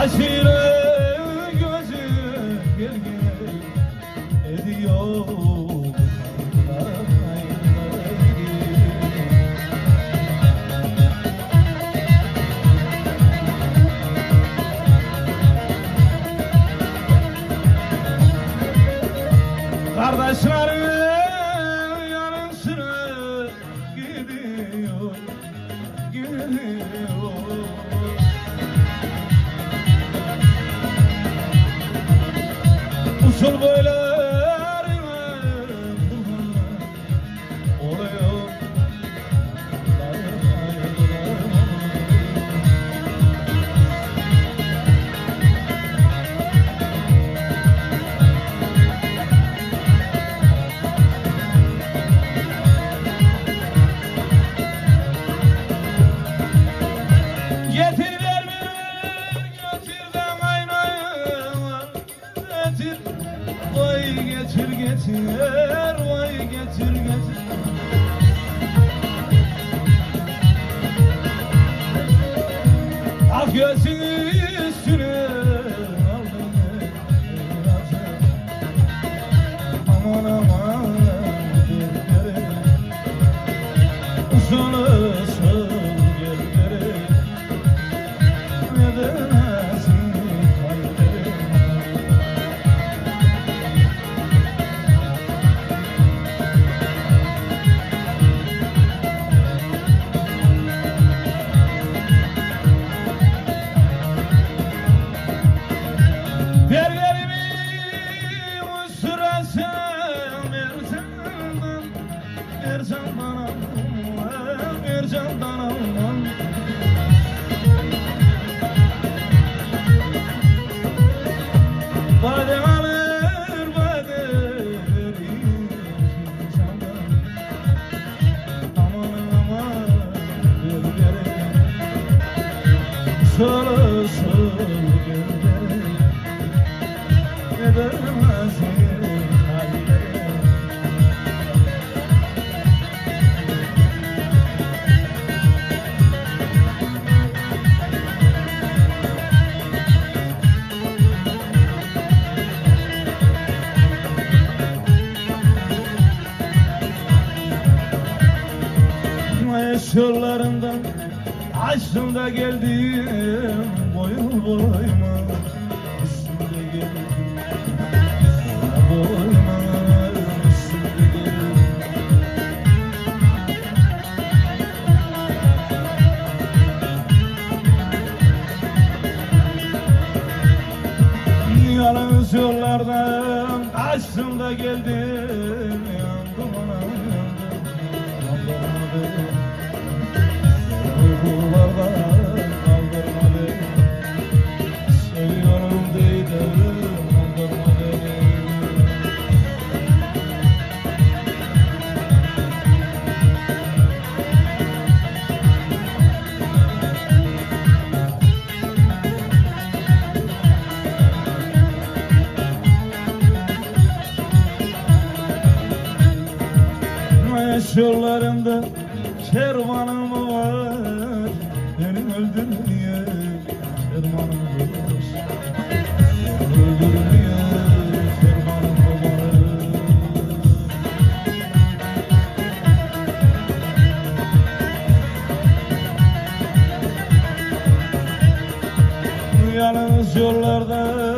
Aşire gözü gel gel ediyor. Kardeşlerim. Usul boylarına getir getir vay getir getir. Ak gözünü üstüne Aman aman Usul usul gel Neden usurasam Ercan'dan Ercan'dan almam Ercan'dan almam Bade alır bade verir insandan Aman aman gel Güneş yollarından açtım da geldim boyun boyuma üstümde geldim boyuma üstümde geldim Yalnız yollardan açtım da geldim Güneş yollarında kervanım var. Beni öldürmeye kervanım var. Öldürmeye kervanım var. Yalnız yollarda